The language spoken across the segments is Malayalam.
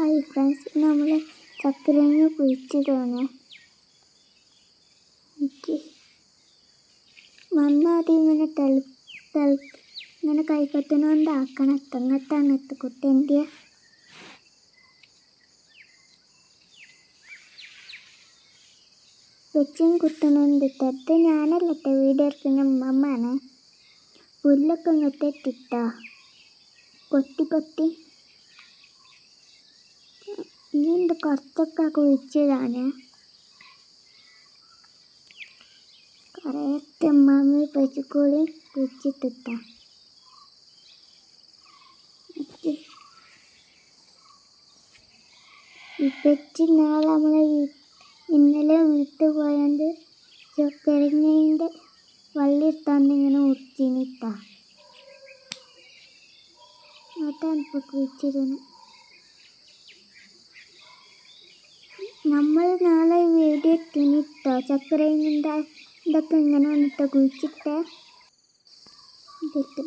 ഹായ് ഫ്രണ്ട്സ് നമ്മൾ ചക്കരങ്ങ കുഴിച്ചിടുകയാണ് എനിക്ക് മണ്ണാദ്യം ഇങ്ങനെ തെളി തെളി ഇങ്ങനെ കൈപ്പത്തിനോണ്ട് ആക്കണം എത്തങ്ങത്താണ് എത്തക്കുട്ടി എന്തിയ വെച്ചും കുത്തണുണ്ട് തെറ്റ് ഞാനല്ല വീഡിയോ എടുക്കുന്ന ഉമ്മമ്മാണ് പുല്ലൊക്കെ ഇങ്ങോട്ട് എത്തിട്ടോ കൊത്തി കൊത്തി. ഇനിയുണ്ട് കുറച്ചൊക്കെ കുഴിച്ചതാണ് കുറേയൊക്കെ മമ്മി പശുക്കൂടി കുഴിച്ചിട്ടിട്ടാ. ഇപ്പച്ചി നാളെ ഇന്നലെ വീട്ടിൽ പോയാണ്ട് ചക്കരങ്ങന്റെ വള്ളി തന്നിങ്ങനെ ഇങ്ങനെ മുറിച്ചിനിട്ടാ. അതാണ് ഇപ്പോൾ കുഴിച്ചിരുന്നത് നമ്മൾ നാളെ വീഡിയോ ഇട്ടിനിട്ടോ ചക്കരങ്ങന്റെ ഇതൊക്കെ ഇങ്ങനെ വന്നിട്ട് കുഴിച്ചിട്ട് ഇതൊക്കെ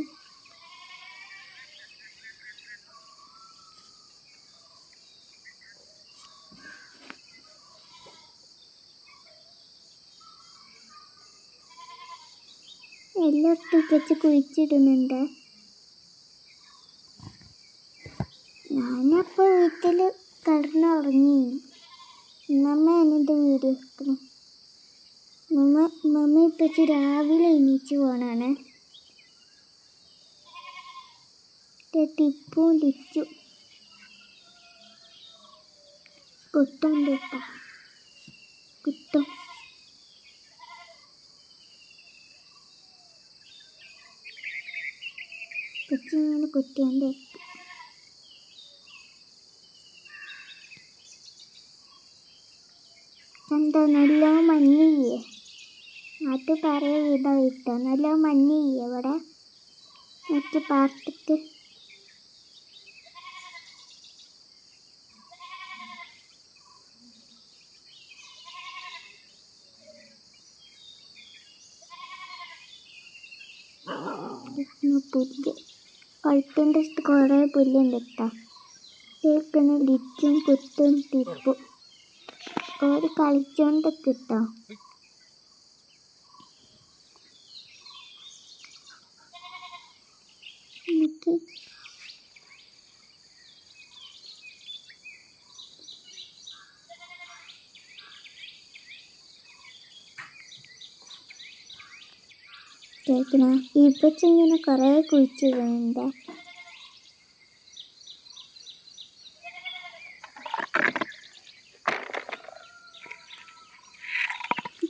എല്ലായിടത്തും വെച്ച് കുഴിച്ചിടുന്നുണ്ട്. ഞാനപ്പോൾ വീട്ടിൽ കിടന്നുറങ്ങി. നമ്മയാണ് എന്റെ വീഡിയോ എടുക്കുന്നത് മമ്മ മമ്മ ഇപ്പച്ച് രാവിലെ എണീച്ച് പോണാണ്. ടിപ്പും ടിച്ചു കുത്തം കേട്ട. കുത്തം. കൊച്ചിങ്ങനെ കുട്ടിയാണ്ട് എന്താ നല്ല മഞ്ഞില്ലേ? അത് പറയ വിധം വിട്ടോ നല്ല മഞ്ഞില്ലേ ഇവിടെ? മറ്റു പാർട്ടിക്ക് പുല്ല്. അടുത്ത് കുറേ പുല്ലുണ്ട് കേട്ടോ. കേൾക്കുന്ന ലിറ്റും കുത്തും തിപ്പും. ഓര് കളിച്ചോണ്ടൊക്കെ കിട്ടോ എനിക്ക് കേൾക്കണ? ഇപ്പച്ചിങ്ങനെ കുറേ കുഴിച്ചിടുന്നുണ്ട്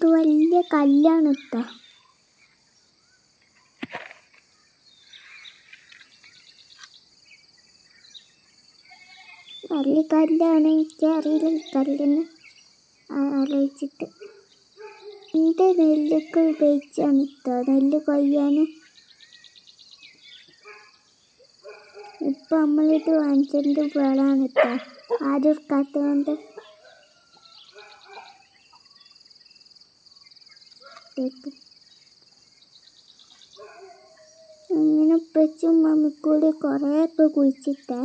ഇത് വലിയ കല്ലാണ് ഇട്ട വലിയ കല്ലാണ് എനിക്ക് അറിയില്ല. ഈ കല്ലിന് ആലോചിച്ചിട്ട്. എന്റെ നെല്ലൊക്കെ ഉപയോഗിച്ചാണ് കേട്ടോ നെല്ല് കൊയ്യാൻ ഇപ്പം നമ്മളിത് വാങ്ങിച്ചതിന്റെ വിളാണ് കേട്ടോ ആരും എടുക്കാത്തതുകൊണ്ട് അങ്ങനെ ഉപ്പച്ചും മമ്മിക്കൂടി കുറേ ഒക്കെ കുഴിച്ചിട്ടേ